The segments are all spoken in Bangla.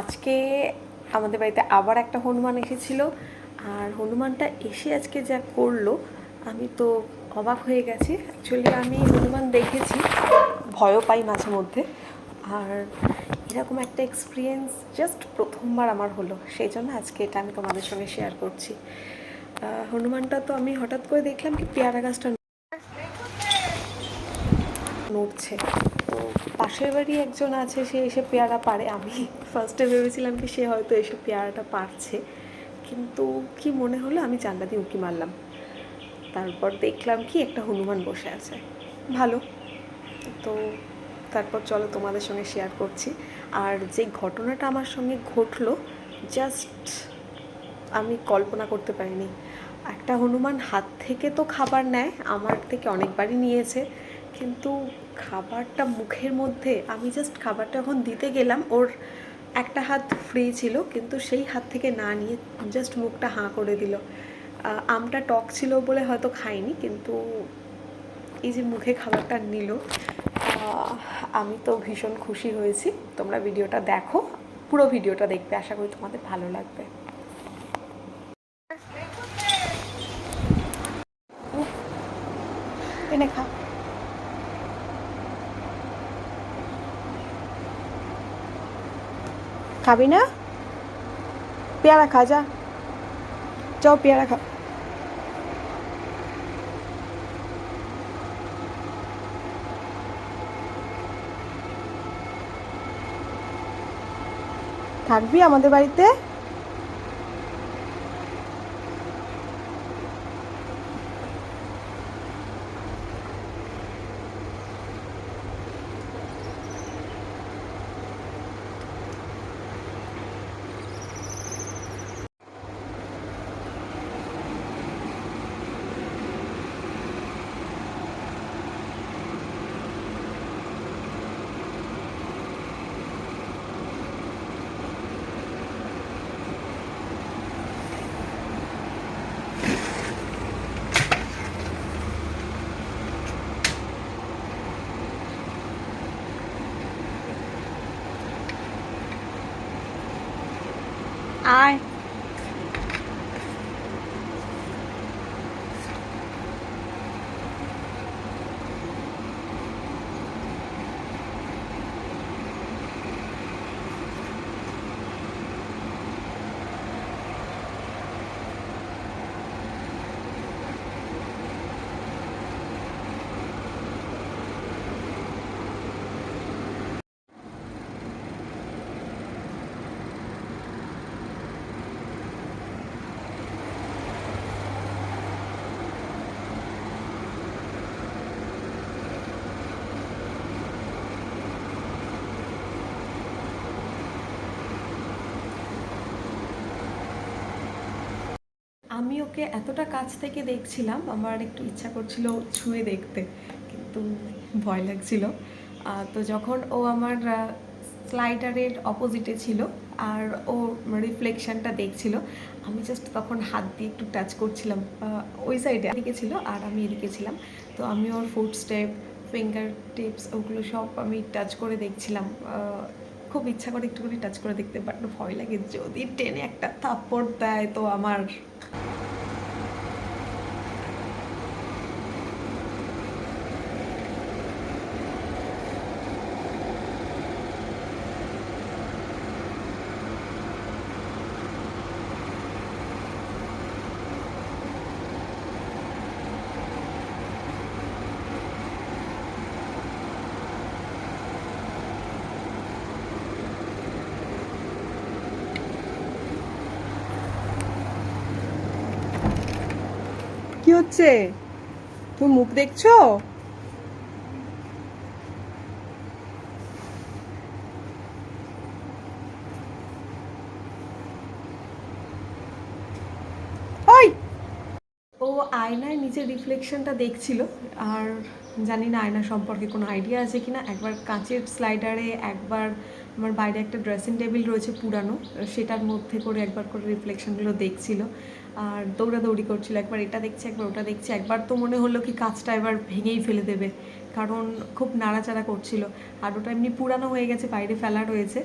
আজকে আমাদের বাড়িতে আবার একটা হনুমান এসেছিল, আর হনুমানটা এসে আজকে যা করল, আমি তো অবাক হয়ে গেছি। অ্যাকচুয়ালি আমি হনুমান দেখেছি, ভয়ও পাই মাঝে মধ্যে। আর এরকম একটা এক্সপিরিয়েন্স জাস্ট প্রথমবার আমার হলো, সেই জন্য আজকে এটা আমি তোমাদের সঙ্গে শেয়ার করছি। হনুমানটা তো আমি হঠাৎ করে দেখলাম কি পেয়ারা গাছটা নড়ছে। পাশের বাড়ি একজন আছে, সে এসে পেয়ারা পারে আমি ফার্স্টে ভেবেছিলাম কি সে হয়তো এসে পেয়ারাটা পারছে কিন্তু কি মনে হলো, আমি জানলা দিয়ে উঁকি মারলাম। তারপর দেখলাম কি একটা হনুমান বসে আছে। ভালো। তো তারপর চলো তোমাদের সঙ্গে শেয়ার করছি। আর যে ঘটনাটা আমার সঙ্গে ঘটলো জাস্ট আমি কল্পনা করতে পারিনি। একটা হনুমান হাত থেকে তো খাবার নেয়, আমার থেকে অনেকবারই নিয়েছে। কিন্তু খাবারটা মুখের মধ্যে, আমি জাস্ট খাবারটা যখন দিতে গেলাম, ওর একটা হাত ফ্রি ছিল, কিন্তু সেই হাত থেকে না নিয়ে জাস্ট মুখটা হাঁ করে দিল। আমটা টক ছিল বলে হয়তো খাইনি, কিন্তু এই যে মুখে খাবারটা নিল আমি তো ভীষণ খুশি হয়েছি। তোমরা ভিডিওটা দেখো, পুরো ভিডিওটা দেখবে, আশা করি তোমাদের ভালো লাগবে। এনে খা। খাবি না? পেয়ারা খা যা। যাও পেয়ারা খা। থাকবি আমাদের বাড়িতে? aye. আমি ওকে এতটা কাছ থেকে দেখছিলাম, আমার একটু ইচ্ছা করছিল ছুঁয়ে দেখতে, কিন্তু ভয় লাগছিল। তো যখন ও আমার স্লাইডারের অপোজিটে ছিল আর ও রিফ্লেকশনটা দেখছিল, আমি জাস্ট তখন হাত দিয়ে একটু টাচ করছিলাম ওই সাইডে এদিকে ছিল আর আমি এদিকে ছিলাম। তো আমি ওর ফুড স্টেপ ফিঙ্গার টিপস ওগুলো সব আমি টাচ করে দেখছিলাম খুব ইচ্ছা করে একটুখানি টাচ করে দেখতে বাট ভয় লাগে যদি টেনে একটা থাপ্পড় দেয় তো আমার হচ্ছে? তুমি মুখ দেখছ? ও আয়নায় নিজের রিফ্লেকশনটা দেখছিল আর জানি না আয়না সম্পর্কে কোনো আইডিয়া আছে কি না একবার কাঁচের স্লাইডারে একবার আমার বাইরে একটা ড্রেসিং টেবিল রয়েছে পুরানো, সেটার মধ্যে করে একবার করে রিফ্লেকশনগুলো দেখছিল। আর দৌড়াদৌড়ি করছিল, একবার এটা দেখছে, একবার ওটা দেখছে। একবার তো মনে হলো কি কাজটা এবার ভেঙেই ফেলে দেবে, কারণ খুব নাড়াচাড়া করছিল। আর ওটা এমনি পুরানো হয়ে গেছে, বাইরে ফেলা রয়েছে।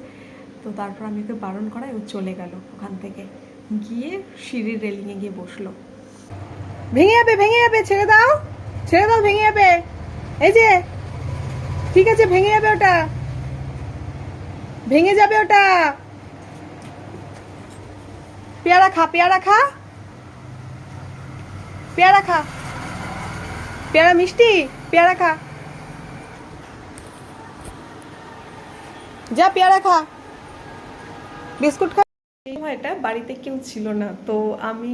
তো তারপর আমি ওকে বারণ করাই, ও চলে গেল ওখান থেকে। গিয়ে সিঁড়ির রেলিংয়ে গিয়ে বসল। ভেঙে যাবে ভেঙে যাবে, ছেড়ে দাও। ছেড়ে দাও, ভেঙে যাবে। এই যে, ঠিক আছে, ভেঙে যাবে ওটা। ভেঙে যাবে ওটা। পেয়ারা খা পেয়ারা খা। পেয়ারা খা। পেয়ারা মিষ্টি, পেয়ারা খা। যা, পেয়ারা খা। বিস্কুট খা। এই সময়টা বাড়িতে কেউ ছিল না, তো আমি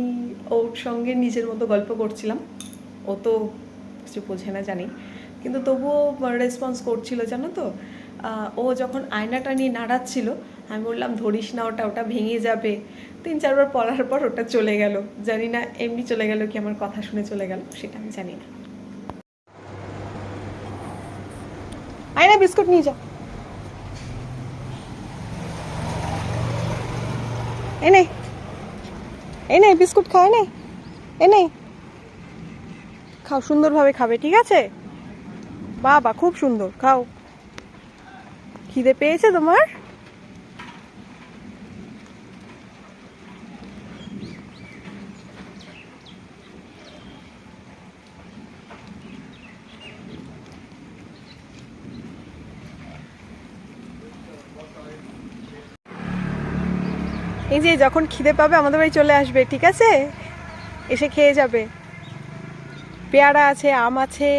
ওর সঙ্গে নিজের মতো গল্প করছিলাম। ও তো কিছু বোঝে না জানি। কিন্তু তবুও রেসপন্স করছিল, জানো তো? ও যখন আয়নাটা নিয়ে নাড়াচ্ছিল, আমি বললাম, ধরিস না ওটা ওটা ভেঙে যাবে। তিন চারবার পড়ার পর ওটা চলে গেল। জানি না, এমনি চলে গেল কি আমার কথা শুনে চলে গেল, সেটা আমি জানি না। আয়না, বিস্কুট নিয়ে যাও এনে এনে বিস্কুট খাও এনে এনে খাও, সুন্দরভাবে খাবে, ঠিক আছে? বাবা, খুব সুন্দর, খাও। খিদে পেয়েছে তোমার? এই যে, যখন খিদে পাবে, আমাদের বাড়ি চলে আসবে, ঠিক আছে? এসে খেয়ে যাবে। পেয়ারা আছে, আম আছে।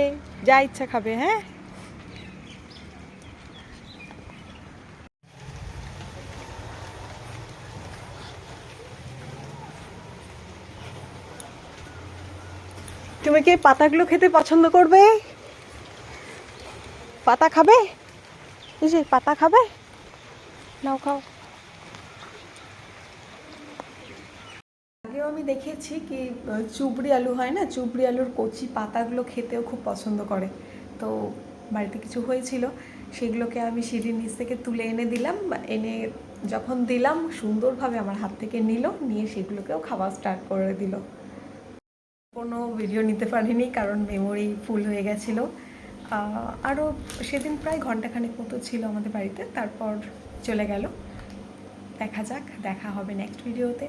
যা ইচ্ছা খাবে হ্যাঁ? তুমি কি পাতাগুলো খেতে পছন্দ করবে? পাতা খাবে? এই যে, পাতা খাবে? নাও, খাও। আগেও আমি দেখেছি কি চুবড়ি আলু হয় না, চুবড়ি আলুর কচি পাতাগুলো খেতেও খুব পছন্দ করে। তো বাড়িতে কিছু হয়েছিল, সেগুলোকে আমি সিঁড়ির নিচ থেকে তুলে এনে দিলাম এনে যখন দিলাম, সুন্দরভাবে আমার হাত থেকে নিল, নিয়ে সেগুলোকেও খাওয়া স্টার্ট করে দিল। কোনো ভিডিও নিতে পারিনি, কারণ মেমোরি ফুল হয়ে গেছিল। আরও সেদিন প্রায় ঘন্টাখানেক মতো ছিল আমাদের বাড়িতে, তারপর চলে গেল। দেখা যাক, দেখা হবে নেক্সট ভিডিওতে